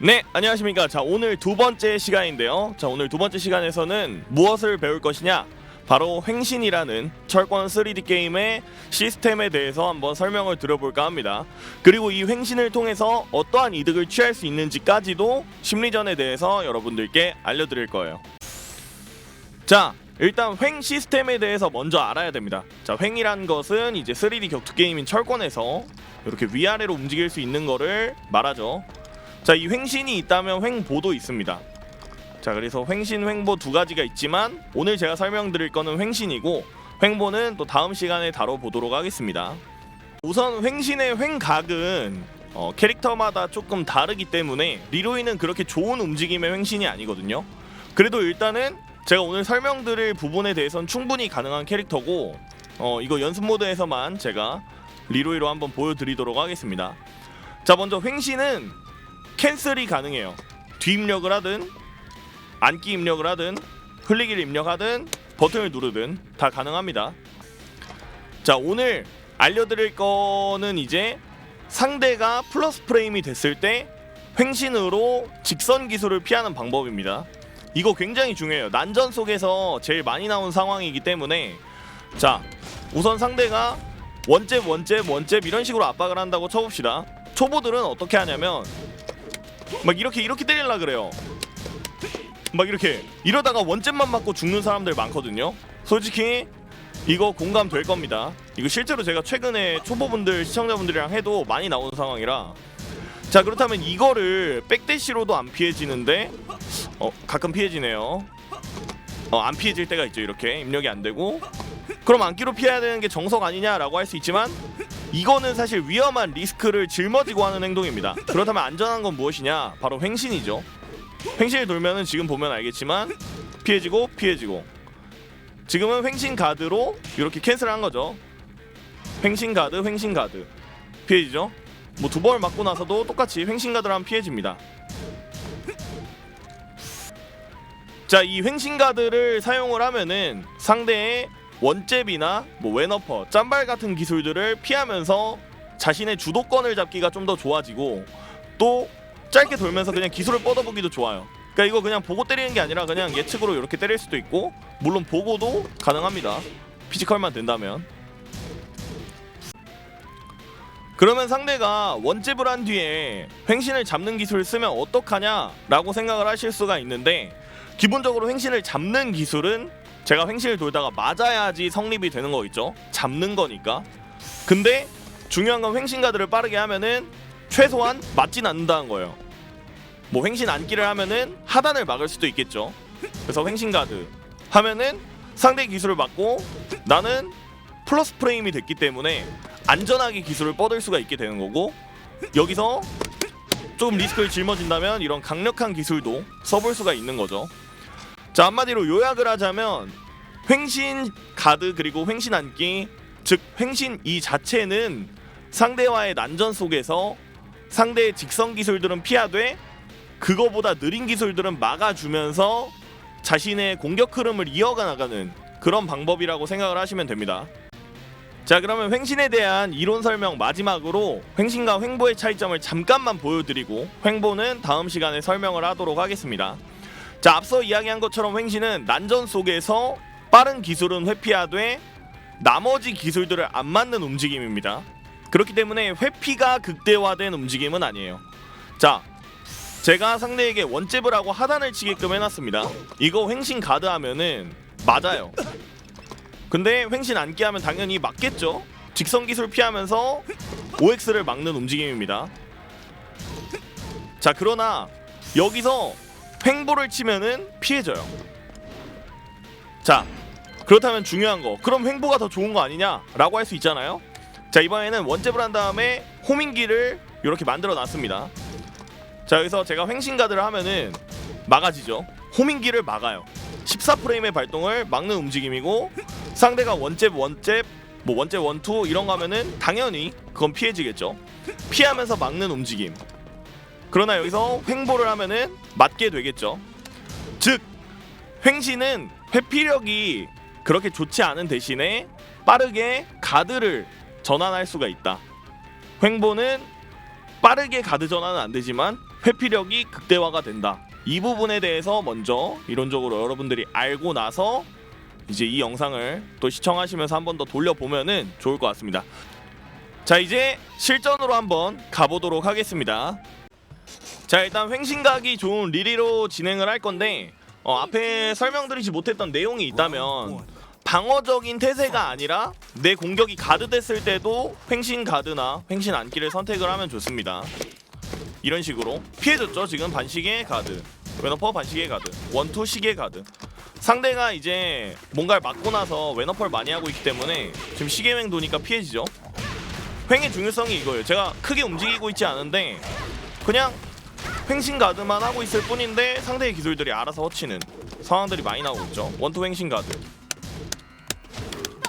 네, 안녕하십니까. 자, 오늘 두 번째 시간인데요. 자, 오늘 두 번째 시간에서는 무엇을 배울 것이냐? 바로 횡신이라는 철권 3D 게임의 시스템에 대해서 한번 설명을 드려볼까 합니다. 그리고 이 횡신을 통해서 어떠한 이득을 취할 수 있는지까지도 심리전에 대해서 여러분들께 알려드릴 거예요. 자, 일단 횡 시스템에 대해서 먼저 알아야 됩니다. 자, 횡이란 것은 이제 3D 격투 게임인 철권에서 이렇게 위아래로 움직일 수 있는 거를 말하죠. 자, 이 횡신이 있다면 횡보도 있습니다. 자, 그래서 횡신, 횡보 두 가지가 있지만 오늘 제가 설명드릴 거는 횡신이고 횡보는 또 다음 시간에 다뤄보도록 하겠습니다. 우선 횡신의 횡각은 어, 캐릭터마다 조금 다르기 때문에 리로이는 그렇게 좋은 움직임의 횡신이 아니거든요. 그래도 일단은 제가 오늘 설명드릴 부분에 대해서는 충분히 가능한 캐릭터고 어, 이거 연습 모드에서만 제가 리로이로 한번 보여드리도록 하겠습니다. 자, 먼저 횡신은 캔슬이 가능해요. 뒤입력을 하든 안기 입력을 하든 흘리기를 입력하든 버튼을 누르든 다 가능합니다. 자 오늘 알려드릴 거는 이제 상대가 플러스 프레임이 됐을 때 횡신으로 직선 기술을 피하는 방법입니다. 이거 굉장히 중요해요. 난전 속에서 제일 많이 나온 상황이기 때문에 자 우선 상대가 원잽 원잽 원잽 이런 식으로 압박을 한다고 쳐봅시다. 초보들은 어떻게 하냐면 막 이렇게 이렇게 때릴라 그래요. 막 이렇게 이러다가 원잽만 맞고 죽는 사람들 많거든요. 솔직히 이거 공감 될 겁니다. 이거 실제로 제가 최근에 초보분들 시청자분들이랑 해도 많이 나오는 상황이라 자 그렇다면 이거를 백대시로도 안 피해지는데 어 가끔 피해지네요. 어 안 피해질 때가 있죠 이렇게 입력이 안 되고 그럼 안기로 피해야 되는 게 정석 아니냐라고 할 수 있지만 이거는 사실 위험한 리스크를 짊어지고 하는 행동입니다. 그렇다면 안전한 건 무엇이냐? 바로 횡신이죠. 횡신을 돌면은 지금 보면 알겠지만 피해지고 피해지고 지금은 횡신 가드로 이렇게 캔슬한 거죠. 횡신 가드, 횡신 가드 피해지죠. 뭐 두 번을 맞고 나서도 똑같이 횡신 하면 피해집니다. 자, 이 횡신 가드를 사용을 하면은 상대의 원잽이나 뭐 왼어퍼, 짬발 같은 기술들을 피하면서 자신의 주도권을 잡기가 좀 더 좋아지고 또 짧게 돌면서 그냥 기술을 뻗어보기도 좋아요. 그러니까 이거 그냥 보고 때리는 게 아니라 그냥 예측으로 이렇게 때릴 수도 있고 물론 보고도 가능합니다. 피지컬만 된다면. 그러면 상대가 원잽을 한 뒤에 횡신을 잡는 기술을 쓰면 어떡하냐라고 생각을 하실 수가 있는데 기본적으로 횡신을 잡는 기술은 제가 횡신을 돌다가 맞아야지 성립이 되는 거 있죠. 잡는 거니까. 근데 중요한 건 횡신 가드를 빠르게 하면은 최소한 맞진 않는다는 거예요. 뭐 횡신 안기를 하면은 하단을 막을 수도 있겠죠. 그래서 횡신 가드 하면은 상대 기술을 막고 나는 플러스 프레임이 됐기 때문에 안전하게 기술을 뻗을 수가 있게 되는 거고 여기서 조금 리스크를 짊어진다면 이런 강력한 기술도 써볼 수가 있는 거죠. 자 한마디로 요약을 하자면 횡신 가드 그리고 횡신 안기 즉 횡신 이 자체는 상대와의 난전 속에서 상대의 직선 기술들은 피하되 그거보다 느린 기술들은 막아주면서 자신의 공격 흐름을 이어가 나가는 그런 방법이라고 생각을 하시면 됩니다. 자 그러면 횡신에 대한 이론 설명 마지막으로 횡신과 횡보의 차이점을 잠깐만 보여드리고 횡보는 다음 시간에 설명을 하도록 하겠습니다. 자 앞서 이야기한 것처럼 횡신은 난전 속에서 빠른 기술은 회피하되 나머지 기술들을 안 맞는 움직임입니다. 그렇기 때문에 회피가 극대화된 움직임은 아니에요. 자 제가 상대에게 원잽을 하고 하단을 치게끔 해놨습니다. 이거 횡신 가드 하면은 맞아요. 근데 횡신 안기 하면 당연히 맞겠죠. 직선 기술 피하면서 OX를 막는 움직임입니다. 자 그러나 여기서 횡보를 치면은 피해져요. 자 그렇다면 중요한 거 그럼 횡보가 더 좋은 거 아니냐라고 할 수 있잖아요. 자 이번에는 원잽을 한 다음에 호밍기를 이렇게 만들어 놨습니다. 자 여기서 제가 횡신 가드를 하면은 막아지죠. 호밍기를 막아요. 14프레임의 발동을 막는 움직임이고 상대가 원잽 원잽 뭐 원잽 원투 이런 거 하면은 당연히 그건 피해지겠죠. 피하면서 막는 움직임. 그러나 여기서 횡보를 하면은 맞게 되겠죠. 즉 횡신은 회피력이 그렇게 좋지 않은 대신에 빠르게 가드를 전환할 수가 있다. 횡보는 빠르게 가드 전환은 안 되지만 회피력이 극대화가 된다. 이 부분에 대해서 먼저 이론적으로 여러분들이 알고 나서 이제 이 영상을 또 시청하시면서 한 번 더 돌려보면은 좋을 것 같습니다. 자 이제 실전으로 한번 가보도록 하겠습니다. 자 일단 횡신각이 좋은 리리로 진행을 할 건데 어, 앞에 설명드리지 못했던 내용이 있다면 방어적인 태세가 아니라 내 공격이 가드됐을 때도 횡신 가드나 횡신 안기를 선택을 하면 좋습니다. 이런 식으로 피해줬죠 지금? 반시계 가드. 웨너퍼 반시계 가드. 원투 시계 가드. 상대가 이제 뭔가를 맞고 나서 웨너퍼를 많이 하고 있기 때문에 지금 시계횡 도니까 피해지죠? 횡의 중요성이 이거예요. 제가 크게 움직이고 있지 않은데 그냥 횡신 가드만 하고 있을 뿐인데 상대의 기술들이 알아서 허치는 상황들이 많이 나오고 있죠. 원투 횡신 가드.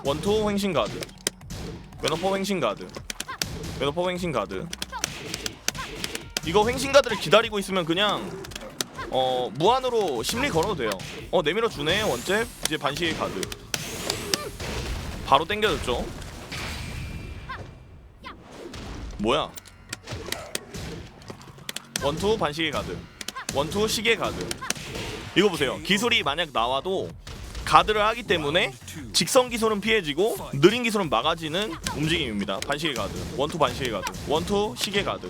원투 횡신 가드. 웨너퍼 횡신 가드. 웨너퍼 횡신 가드. 이거 횡신 가드를 기다리고 있으면 그냥 어 무한으로 심리 걸어도 돼요. 어 내밀어 주네 원잽. 이제 반시계 가드. 바로 땡겨줬죠? 뭐야 원투 반시계 가드 원투 시계 가드 이거 보세요. 기술이 만약 나와도 가드를 하기 때문에 직선 기술은 피해지고 느린 기술은 막아지는 움직임입니다. 반시계 가드 원투 반시계 가드 원투 시계 가드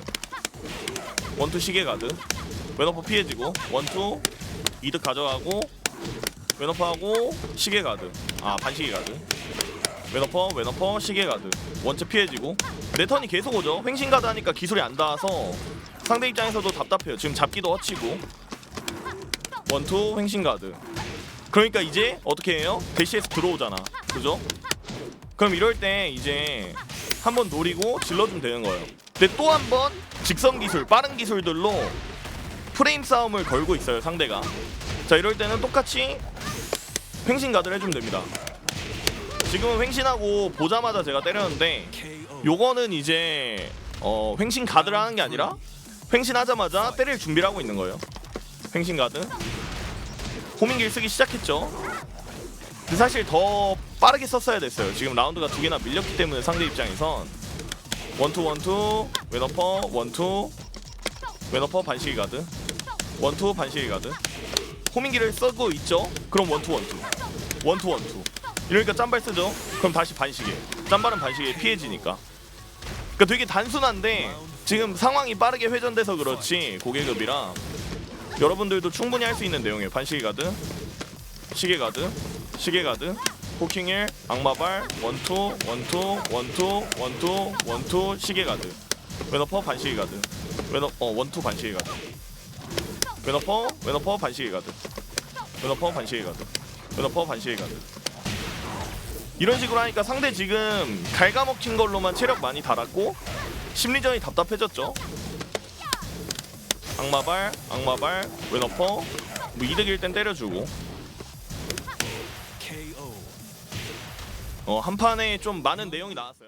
원투 시계 가드 웨너퍼 피해지고 원투 이득 가져가고 웨너퍼하고 시계 가드 아 반시계 가드 웨너퍼 웨너퍼 시계 가드 원체 피해지고. 내 턴이 계속 오죠. 횡신 가드 하니까 기술이 안 닿아서 상대 입장에서도 답답해요 지금 잡기도 허치고 원투 횡신 가드 그러니까 이제 어떻게 해요 대시에서 들어오잖아 그죠 그럼 이럴 때 이제 한 번 노리고 질러주면 되는 거예요. 근데 또 한 번 직선 기술, 빠른 기술들로 프레임 싸움을 걸고 있어요 상대가. 자 이럴 때는 똑같이 횡신 가드를 해주면 됩니다. 지금은 횡신하고 보자마자 제가 때렸는데 요거는 이제 어, 횡신 가드를 하는 게 아니라 횡신하자마자 때릴 준비를 하고 있는 거예요. 횡신 가드. 호밍길 쓰기 시작했죠. 근데 사실 더 빠르게 썼어야 됐어요. 지금 라운드가 두 개나 밀렸기 때문에 상대 입장에선 원투 원투 웨너퍼 원투 웨너퍼 반시기 가드 원투 반시기 가드 호밍기를 쓰고 있죠. 그럼 원투 원투 원투 원투 이러니까 짬발 쓰죠. 그럼 다시 반시계 짬발은 반시계 피해지니까. 그러니까 되게 단순한데 지금 상황이 빠르게 회전돼서 그렇지 고계급이라. 여러분들도 충분히 할 수 있는 내용이에요. 반시계 가드 시계 가드 시계 가드 포킹 1 악마발 원투 원투 원투 원투 원투 시계 가드. 웨너퍼 반시계 가드. 웨너 어 원투 반시계 가드. 웨너퍼 웨너퍼 반시계 가드. 웨너퍼 반시계 가드. 웨너퍼 반시계 가드. 이런 식으로 하니까 상대 지금 갉아먹힌 걸로만 체력 많이 달았고 심리전이 답답해졌죠. 악마발 악마발 웨너퍼. 뭐 이득일 땐 때려주고. 어, 한 판에 좀 많은 내용이 나왔어요.